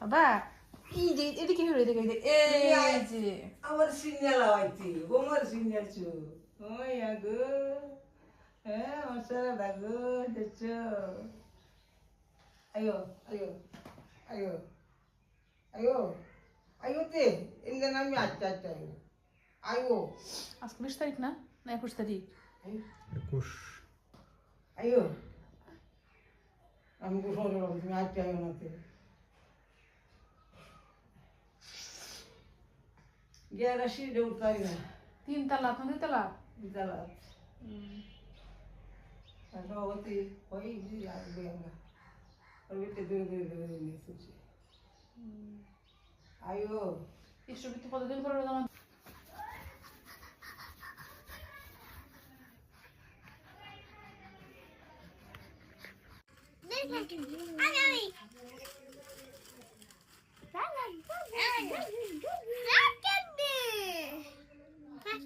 বাবা এই যে এদিকে ঘুরে এদিকে। এই যে আমার সিগন্যাল হইতি বোমার সিগন্যাল চু ওই আগো হ্যাঁ দাগো দেখছ আয়ো আয়ো আয়ো আয়ো আয়ো তে ইন্দা নামি আচ্ছা আচ্ছা আয়ো আয়ো আজকে বিশ তারিখ না না একুশ তারিখ একুশ আয়ো আমি তুমি আচ্ছা আয়ো না গিয়ারা সিঁড়ে উঠতে হয় না তিনতলা আপনি দুতলা দুতলা সভাপতি হয়ে আসবে আমরা। ওর ভিতরে দূরে দূরে দূরে দূরে নিয়ে কতদিন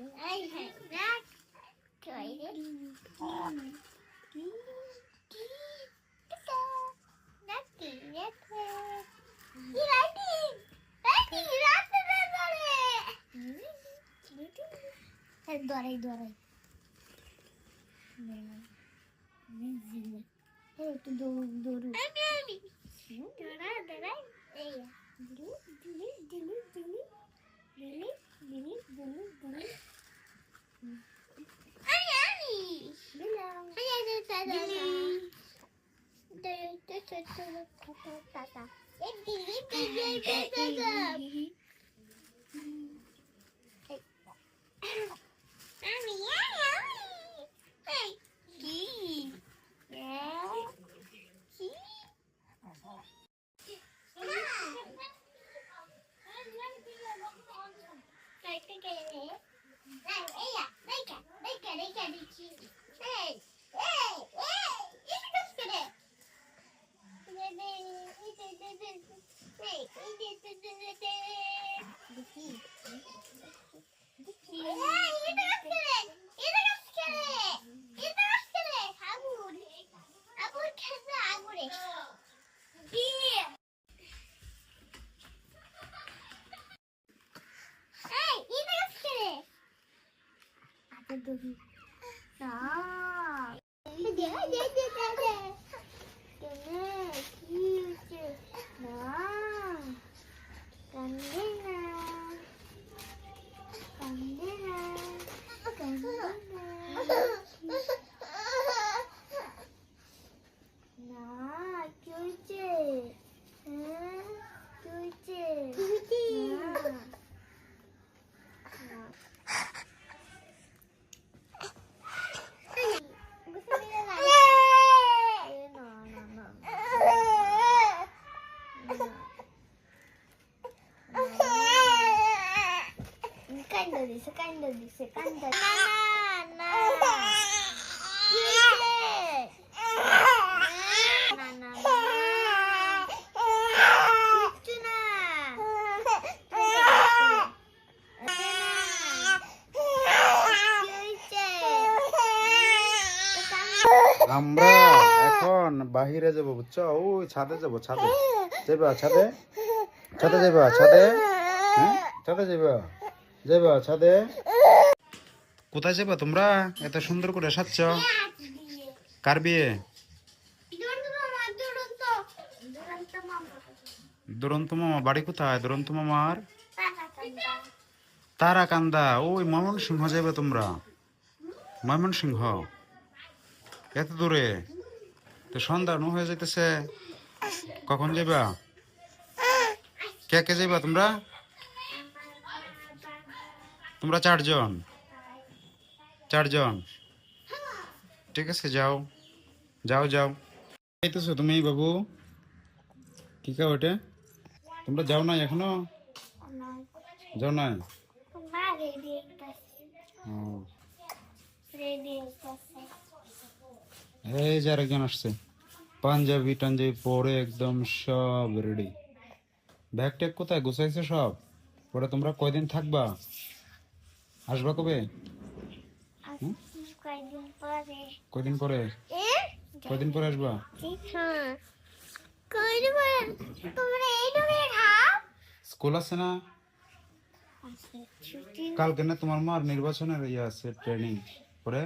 I have that toilet. দরাই দরাই একটু দৌড় দৌড় দৌড়া দৌড়াই frente. আমরা এখন বাহিরে যাব, বুঝছ? ওই ছাদে যাব, ছাদে। যাবা ছাদে? ছাদে যাবা ছাদে? হ্যাঁ? ছাদে যাবা যাবা ছাদে? কোথায় যাবা তোমরা? এত সুন্দর করে সাজছ। কার বিয়ে? দুরন্ত মামা। বাড়ি কোথায়? দুরন্ত মামার? তারা কান্দা ওই ময়মনসিংহ যাবে তোমরা। ময়মনসিংহ। এত দূরে। তো সন্ধ্যা নু হয়ে যাইতেছে। কখন যাবা কে কে যাবা তোমরা? তোমরা চারজন। চারজন। ঠিক আছে, যাও। যাও যাও। যাইতেছো তুমি বাবু? কি কা ওটা তোমরা যাও না এখনও? যাও না এই যে আরেকজন আসছে। পাঞ্জাবি টাঞ্জাবি পরে একদম সব রেডি ব্যাগ ট্যাগ কোথায়? গুছাইছে সব? পরে তোমরা কয়দিন থাকবা? আসবা কবে? কয়দিন পরে? কয়দিন পরে আসবা? হ্যাঁ। স্কুল আছে না? আচ্ছা কালকে না তোমার মার নির্বাচনের ইয়ে আছে ট্রেনিং পরে?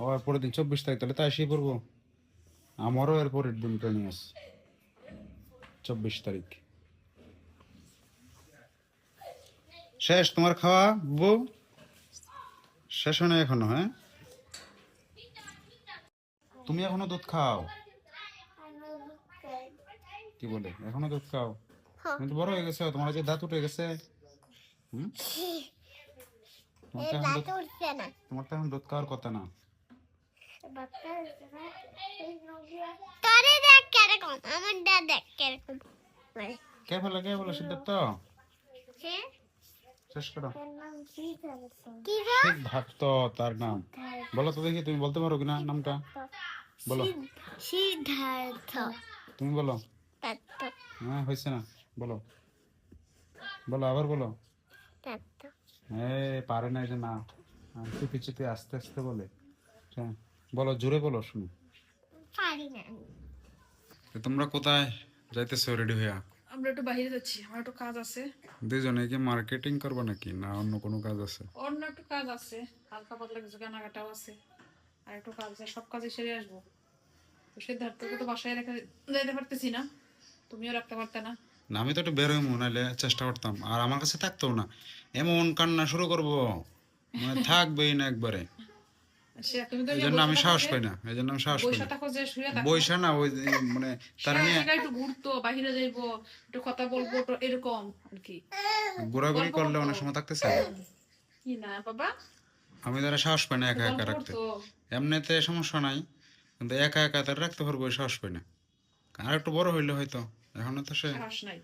ও পরের দিন চব্বিশ তারিখ তাহলে তো আসিয়ে পড়ব। আমারও এর পরের দিন ট্রেনিং আছে চব্বিশ তারিখ। শেষ তোমার খাওয়া বউ? শেষ হয় না এখনও হ্যাঁ? তুমি এখনও দুধ খাও? কি বলে? এখনও দুধ খাও? তুমি তো বড় হয়ে গেছে তোমার যে দাঁত উঠে গেছে। তোমার তো এখন দুধ- তোমার তো এখন দুধ খাওয়ার কথা না। কে বলে কে বলে সিদ্ধার্থ? হ্যাঁ? শেষ করো। সিদ্ধার্থ তার নাম। বলো তো দেখি তুমি বলতে পারো কিনা নামটা? বলো। সিদ্ধার্থ। তুমি বলো। হ্যাঁ হয়েছে না। বলো। বলো আবার বলো। এ পারে না যে না। চুপি চুপি আস্তে আস্তে বলে। হ্যাঁ বলো জোরে বলো শুনি। তো তোমরা কোথায় যাইতেছো রেডি হইয়া আমরা একটু বাইরে যাচ্ছি আমার একটু কাজ আছে। দুজনে কি মার্কেটিং করব নাকি না অন্য কোনো কাজ আছে? অন্য একটু কাজ আছে হালকা পাতলা কিছু কেনাকাটাও আছে আর একটু কাজ আছে সব কাজে সেরে আসব। তো সিদ্ধার্থকে তো বাসায় রেখে যেতে পারতেছি না তুমিও রাখতে পারতে না। না আমি তো একটু বেরোই নাহলে চেষ্টা করতাম। আর আমার কাছে থাকতো না এমন কান্না শুরু করব। মানে থাকবেই না একবারে। এই জন্য আমি সাহস পাই না এই জন্য আমি সাহস পাই না। টাকা যে শুয়ে থাকো। বইসা না ওই মানে তারা নিয়ে একটু ঘুরতো বাইরে যাইবো একটু কথা বলব এরকম আর কি। ঘোরাঘুরি করলে অনেক সময় থাকতে চায় না। কি না বাবা? আমি তারা সাহস পাই না একা একা রাখতে। এমনিতে সমস্যা নাই কিন্তু একা একা তারা রাখতে পারব সাহস পাই না। আর একটু বড় হইলে হয়তো। এখনও তো সে সাহস নাই।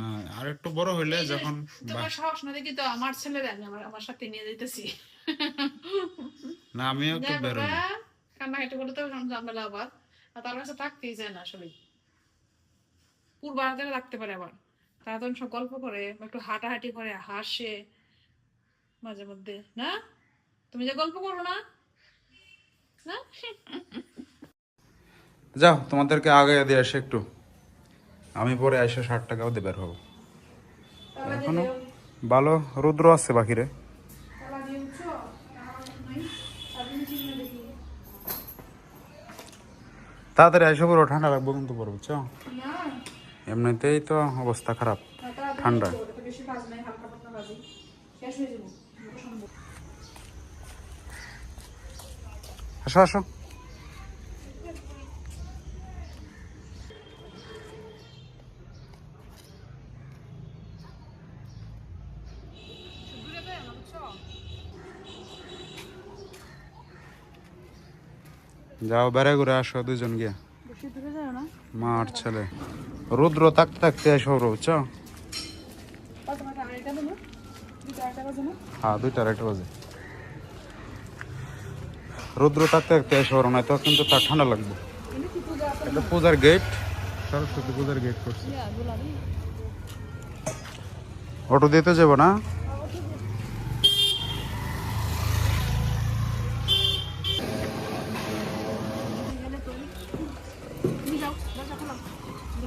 না আর একটু বড় হইলে যখন তোমার সাহস না দেখি তো আমার আমি আমার আমার সাথে নিয়ে যাইতেছি। না আমিও কান্নাকাটি করলে তো ঝামেলা আবার। আর তার কাছে থাকতেই চায় না আসলে রাখতে পারে আবার। তারা তখন সব গল্প করে একটু হাঁটাহাঁটি করে হাসে মাঝে মধ্যে না? তুমি যে গল্প করো না না? যাও তোমাদেরকে আগে দিয়ে আসে একটু। আমি পরে এসে ষাট টাকাও দিয়ে বের হব। এখনও? ভালো রুদ্র আছে বাকিরে তাড়াতাড়ি এসে পড়ো ঠান্ডা লাগবে কিন্তু পড়ো বুঝছ? এমনিতেই তো অবস্থা খারাপ ঠান্ডা। আসো আসো। যাও বেড়ে ঘুরে আসো দুজন গিয়ে। মার ছেলে। রুদ্র থাকতে থাকতে এসো বুঝছ? হ্যাঁ দুইটা আড়াইটা বাজে রুদ্র থাকতে থাকতে এসো না তো কিন্তু তার ঠান্ডা লাগবে। এটা পূজার গেট সরস্বতী পূজার গেট করছে। অটো দিতে যাব না?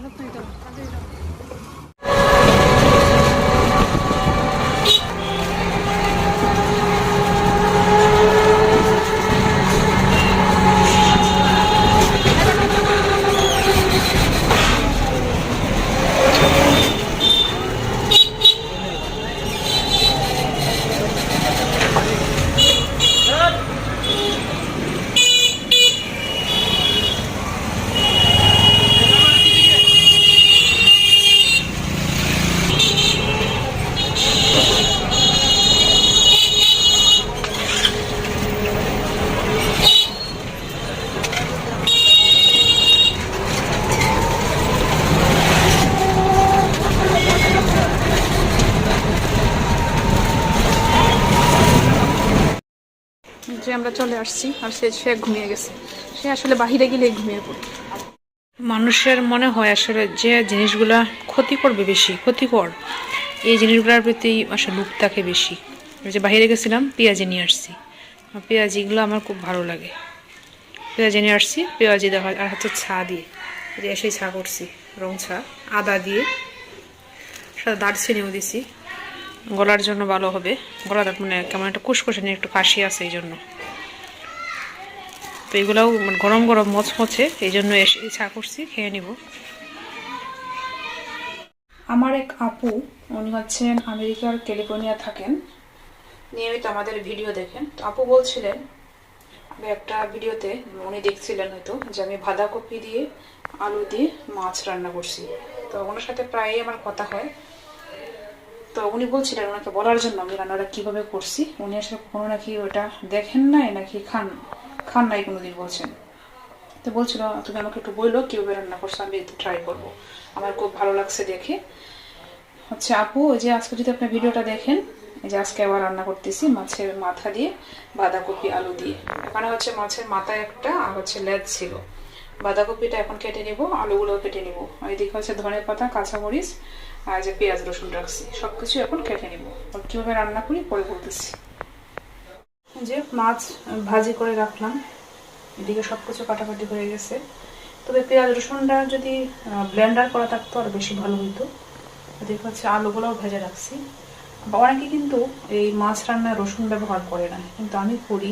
사투리다 사투리다 আমরা চলে আসছি আর সে সে ঘুমিয়ে গেছে। সে আসলে বাহিরে গেলে ঘুমিয়ে পড়ে। মানুষের মনে হয় আসলে যে জিনিসগুলা ক্ষতি করবে বেশি ক্ষতিকর, এই জিনিসগুলোর প্রতি আসলে লুক থাকে বেশি। যে বাইরে গেছিলাম, পেঁয়াজি নিয়ে আসছি। পেঁয়াজিগুলো আমার খুব ভালো লাগে। পেঁয়াজি নিয়ে আসছি, পেঁয়াজি দেওয়া আর হচ্ছে ছা দিয়ে। যে এসেই ছা করছি, রং ছা, আদা দিয়ে। সাথে দারচিনিও দিছি। গলার জন্য ভালো হবে। গলাটা মানে কেমন একটা কুসকুসে নিয়ে একটু কাশি আছে এই জন্য। তো এগুলাও মানে গরম গরম মচমচে এই জন্য চা করছি, খেয়ে নিব। আমার এক আপু, উনি হচ্ছেন আমেরিকার ক্যালিফোর্নিয়া থাকেন। নিয়মিত আমাদের ভিডিও দেখেন। তো আপু বলছিলেন, আমি একটা ভিডিওতে, উনি দেখছিলেন হয়তো, যে আমি বাঁধাকপি দিয়ে আলু দিয়ে মাছ রান্না করছি। তো ওনার সাথে প্রায়ই আমার কথা হয়। তো উনি বলছিলেন ওনাকে বলার জন্য আমি রান্নাটা কীভাবে করছি। উনি আসলে কখনো নাকি ওটা দেখেন নাই, নাকি খান খান নাই কোনোদিন, বলছেন। তো বলছিল, তুমি আমাকে একটু বলল কীভাবে রান্না করছ, আমি ট্রাই করব। আমার খুব ভালো লাগছে দেখে। হচ্ছে, আপু, ওই যে আজকে যদি আপনি ভিডিওটা দেখেন, এই যে আজকে আবার রান্না করতেছি, মাছের মাথা দিয়ে বাঁধাকপি, আলু দিয়ে। এখানে হচ্ছে মাছের মাথা একটা, আর হচ্ছে লেজ ছিল। বাঁধাকপিটা এখন কেটে নেব আলুগুলো কেটে নেব। এদিকে হচ্ছে ধনে পাতা, কাঁচামরিচ, আর যে পেঁয়াজ, রসুন রাখছি। সব কিছু এখন কেটে নেব। কীভাবে রান্না করি, পরে বলতেছি। যে মাছ ভাজি করে রাখলাম। এদিকে সব কিছু কাটাকাটি হয়ে গেছে। তবে পেঁয়াজ, রসুনটা যদি ব্লেন্ডার করা থাকতো আর বেশি ভালো হতো এদিকে হচ্ছে আলুগুলোও ভেজে রাখছি। অনেকে কিন্তু এই মাছ রান্নায় রসুন ব্যবহার করে না, কিন্তু আমি করি।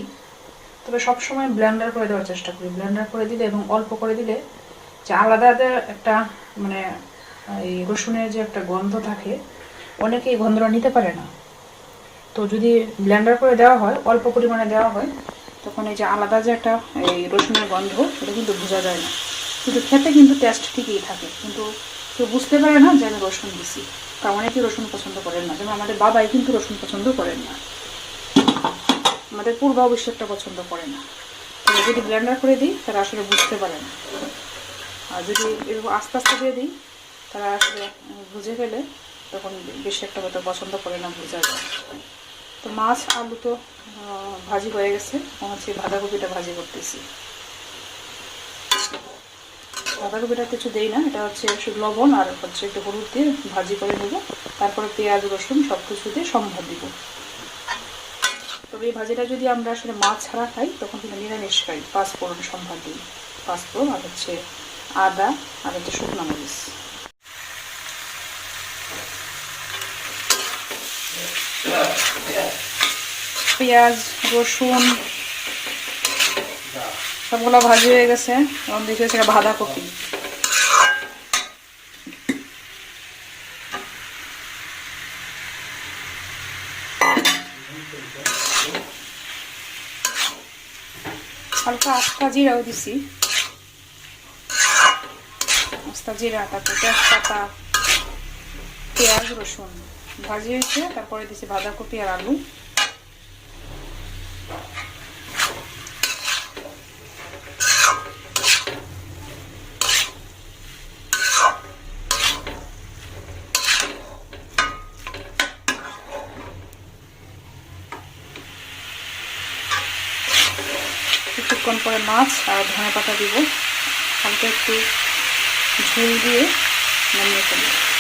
তবে সবসময় ব্লেন্ডার করে দেওয়ার চেষ্টা করি। ব্লেন্ডার করে দিলে এবং অল্প করে দিলে যে আলাদা আলাদা একটা মানে এই রসুনের যে একটা গন্ধ থাকে অনেকে এই গন্ধটা নিতে পারে না। তো যদি ব্লেন্ডার করে দেওয়া হয়, অল্প পরিমাণে দেওয়া হয়, তখন এই যে আলাদা যে একটা, এই রসুনের গন্ধ, এটা কিন্তু বোঝা যায় না। কিন্তু খেতে কিন্তু টেস্ট ঠিকই থাকে। কিন্তু কেউ বুঝতে পারে না যে আমি রসুন দিছি। তা অনেকে রসুন পছন্দ করেন না? যেমন আমাদের বাবাই কিন্তু রসুন পছন্দ করেন না। আমাদের পূর্ব অবশ্যকটা পছন্দ করে না। যদি ব্লেন্ডার করে দিই, তারা আসলে বুঝতে পারে না। আর যদি এরকম আস্তে আস্তে দিয়ে দিই, তারা আসলে বুঝে গেলে তখন বেশি একটা হয়তো পছন্দ করে না, বোঝা যায়। তো মাছ, আলু তো ভাজি হয়ে গেছে। হচ্ছে বাঁধাকপিটা ভাজি করতেছি। বাঁধাকপিটা কিছু দেই না, এটা হচ্ছে শুধু লবণ আর হচ্ছে একটু হলুদ দিয়ে ভাজি করে নেব। তারপরে পেঁয়াজ, রসুন সব কিছু দিয়ে সম্ভার দিব। তবে এই ভাজিটা যদি আমরা আসলে মাছ ছাড়া খাই, তখন কিন্তু নিরামিষ খাই। পাঁচফোড়ন সম্ভার দিই। পাঁচফোড়ন আর হচ্ছে আদা আর হচ্ছে শুকনো মরিচ। পেঁয়াজ, রসুন, সবগুলো ভাজি হয়ে গেছে। এবং দেখে সেটা বাঁধাকপি। হালকা আস্তা জিরাও দিছি। আস্তা জিরা, তারপর তেজপাতা, পেঁয়াজ, রসুন। ভাজি হয়েছে, তারপরে দিছি বাঁধাকপি আর আলু। কিছুক্ষণ পরে মাছ আর ধনে পাতা দিব। হালকা একটু ঝোল দিয়ে নামিয়ে ফেলব।